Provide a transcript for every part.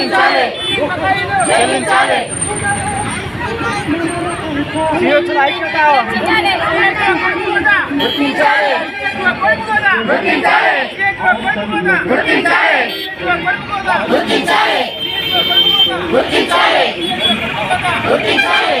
చెల్లించాలి సిహెచ్ల ఐక్యత గుర్తించాలి గుర్తించాలి గుర్తించాలి గుర్తించాలి గుర్తించాలి గుర్తించాలి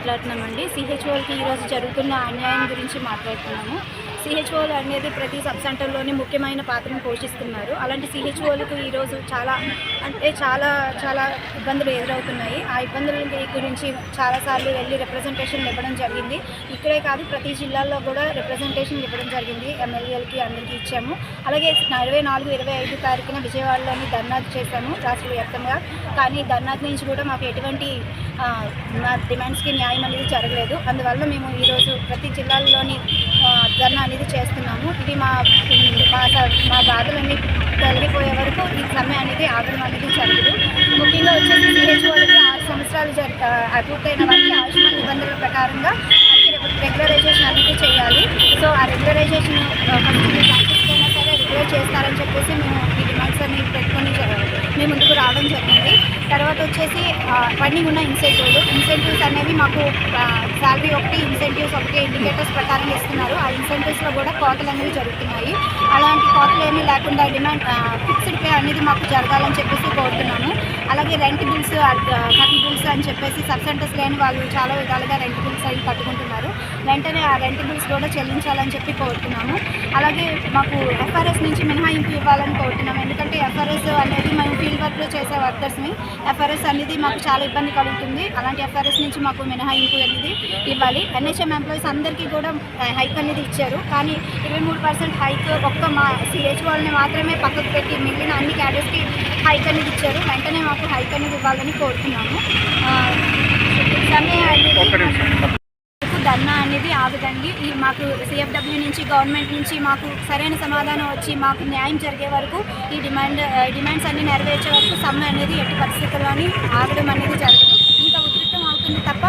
మాట్లాడుతున్నామండి. సిహెచ్ఓలకి ఈరోజు జరుగుతున్న అన్యాయం గురించి మాట్లాడుతున్నాము. సిహెచ్ఓలు అనేది ప్రతి సబ్ సెంటర్లోనే ముఖ్యమైన పాత్రను పోషిస్తున్నారు. అలాంటి సిహెచ్ఓలకు ఈరోజు చాలా అంటే చాలా చాలా ఇబ్బందులు ఎదురవుతున్నాయి. ఆ ఇబ్బందుల గురించి చాలాసార్లు వెళ్ళి రిప్రజెంటేషన్ ఇవ్వడం జరిగింది. ఇక్కడే కాదు ప్రతి జిల్లాలో కూడా రిప్రజెంటేషన్ ఇవ్వడం జరిగింది. ఎమ్మెల్యేలకి అందరికీ ఇచ్చాము. అలాగే ఇరవై నాలుగు ఇరవై ఐదు తారీఖున విజయవాడలోని ధర్నా చేశాము. రాష్ట్ర వ్యాప్తంగా. కానీ ధర్నా నుంచి కూడా మాకు ఎటువంటి మా డిమాండ్స్కి న్యాయం అనేది జరగలేదు. అందువల్ల మేము ఈరోజు ప్రతి జిల్లాల్లోని ధర్నా అనేది చేస్తున్నాము. ఇది మా మా మా బాధలన్నీ తొలగిపోయే వరకు ఈ సమ్మె అనేది ఆగడం అనేది జరగదు. ముఖ్యంగా వచ్చేసి సిహెచ్ వాళ్ళకి ఆరు సంవత్సరాలు జరి పూర్తయిన వారికి ఆయుష్మాన్ నిబంధనల ప్రకారంగా రెగ్యులరైజేషన్ అనేది చేయాలి. సో ఆ రెగ్యులరైజేషన్ ఫస్ట్ సరే రెగ్యులర్ చేస్తారని చెప్పేసి మేము ఈ డిమాండ్స్ పెట్టుకొని జ- మేము ముందుకు రావడం జరిగింది. తర్వాత వచ్చేసి పెండింగ్ ఉన్న ఇన్సెంటివ్లు ఇన్సెంటివ్స్ అనేవి మాకు శాలరీ ఒకటి ఇన్సెంటివ్స్ ఒకటి ఇండికేటర్స్ ప్రకారం ఇస్తున్నారు. ఆ ఇన్సెంటివ్స్లో కూడా కోతలు అనేవి జరుగుతున్నాయి. అలాంటి కోతలు ఏమీ లేకుండా డిమాండ్ ఫిక్స్డ్ పే అనేది మాకు జరగాలని చెప్పేసి కోరుతున్నాము అలాగే రెంట్ బిల్స్ కరెంట్ బిల్స్ అని చెప్పేసి సబ్ సెంటర్స్ లేని వాళ్ళు చాలా విధాలుగా రెంట్ బిల్స్ అవి కట్టుకుంటున్నారు. వెంటనే ఆ రెంట్ బిల్స్ కూడా చెల్లించాలని చెప్పి కోరుతున్నాము. అలాగే మాకు ఎఫ్ఆర్ఎస్ నుంచి మినహాయింపు ఇవ్వాలని కోరుతున్నాము. ఎందుకంటే ఎఫ్ఆర్ఎస్ అనేది మేము ఫీల్డ్ వర్క్లో చేసే వర్కర్స్ని ఎఫ్ఆర్ఎస్ అనేది మాకు చాలా ఇబ్బంది కలుగుతుంది. అలాంటి ఎఫ్ఆర్ఎస్ నుంచి మాకు మినహాయింపు అనేది ఇవ్వాలి. ఎన్హెచ్ఎం ఎంప్లాయీస్ అందరికీ కూడా హైక్ అనేది ఇచ్చారు. కానీ ఇరవై మూడు పర్సెంట్ హైక్ ఒక్క మా సిహెచ్ వాళ్ళని మాత్రమే పక్కకు పెట్టి మిగిలిన అన్ని క్యాడర్స్కి హైక్ అనేది ఇచ్చారు. వెంటనే మాకు హైక్ అనేది ఇవ్వాలని కోరుతున్నాము. సమ్మె అనేది ధర్నా అనేది ఆగదండి ఈ మాకు సిఎఫ్డబ్ల్యూ నుంచి గవర్నమెంట్ నుంచి మాకు సరైన సమాధానం వచ్చి మాకు న్యాయం జరిగే వరకు ఈ డిమాండ్ డిమాండ్స్ అన్ని నెరవేర్చే వరకు సమ్మె అనేది ఎట్టి పరిస్థితుల్లోని ఆగడం అనేది జరగదు. ఇంకా ఉధృతం అవుతుంది తప్ప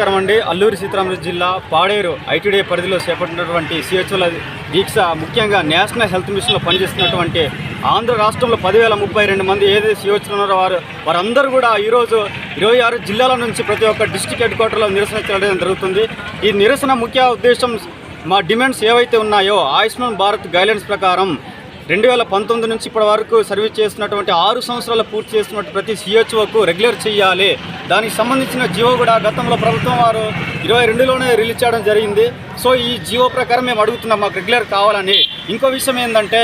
నమస్కారం అండి. అల్లూరి సీతారామరాజు జిల్లా పాడేరు ఐటీడీ పరిధిలో చేపట్టినటువంటి సిహెచ్ఓల దీక్ష ముఖ్యంగా నేషనల్ హెల్త్ మిషన్లో పనిచేస్తున్నటువంటి ఆంధ్ర రాష్ట్రంలో పదివేల ముప్పై రెండు మంది ఏదైతే సిహెచ్లు ఉన్నారో వారు వారందరూ కూడా ఈరోజు ఇరవై ఆరు జిల్లాల నుంచి ప్రతి ఒక్క డిస్టిక్ హెడ్ క్వార్టర్లో నిరసన చేయడం జరుగుతుంది. ఈ నిరసన ముఖ్య ఉద్దేశం మా డిమాండ్స్ ఏవైతే ఉన్నాయో ఆయుష్మాన్ భారత్ గైడ్లైన్స్ ప్రకారం రెండు వేల పంతొమ్మిది నుంచి ఇప్పటి వరకు సర్వీస్ చేస్తున్నటువంటి ఆరు సంవత్సరాలు పూర్తి చేస్తున్నటువంటి ప్రతి సిహెచ్ఓకు రెగ్యులర్ చేయాలి. దానికి సంబంధించిన జియో కూడా గతంలో ప్రభుత్వం వారు ఇరవై రెండులోనే రిలీజ్ చేయడం జరిగింది. సో ఈ జియో ప్రకారం మేము అడుగుతున్నాం మాకు రెగ్యులర్ కావాలని. ఇంకో విషయం ఏంటంటే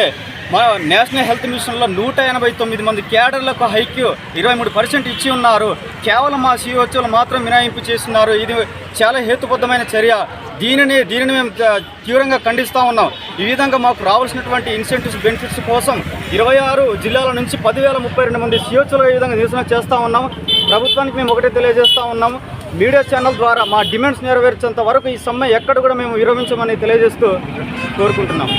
మా నేషనల్ హెల్త్ మిషన్లో నూట ఎనభై తొమ్మిది మంది క్యాడర్లకు హైక్యూ ఇరవై మూడు పర్సెంట్ ఇచ్చి ఉన్నారు. కేవలం మా సిఓచ్లు మాత్రం మినహాయింపు చేస్తున్నారు. ఇది చాలా హేతుబద్ధమైన చర్య. దీనిని దీనిని మేము తీవ్రంగా ఖండిస్తూ ఉన్నాం. ఈ విధంగా మాకు రావాల్సినటువంటి ఇన్సెంటివ్స్ బెనిఫిట్స్ కోసం ఇరవై ఆరు జిల్లాల నుంచి పదివేల ముప్పై రెండు మంది సిఓచ్లు ఈ విధంగా నిరసన చేస్తూ ఉన్నాం. ప్రభుత్వానికి మేము ఒకటే తెలియజేస్తూ ఉన్నాము మీడియా ఛానల్ ద్వారా మా డిమాండ్స్ నెరవేర్చేంత వరకు ఈ సమ్మె ఎక్కడ కూడా మేము విరమించమని తెలియజేస్తూ కోరుకుంటున్నాం.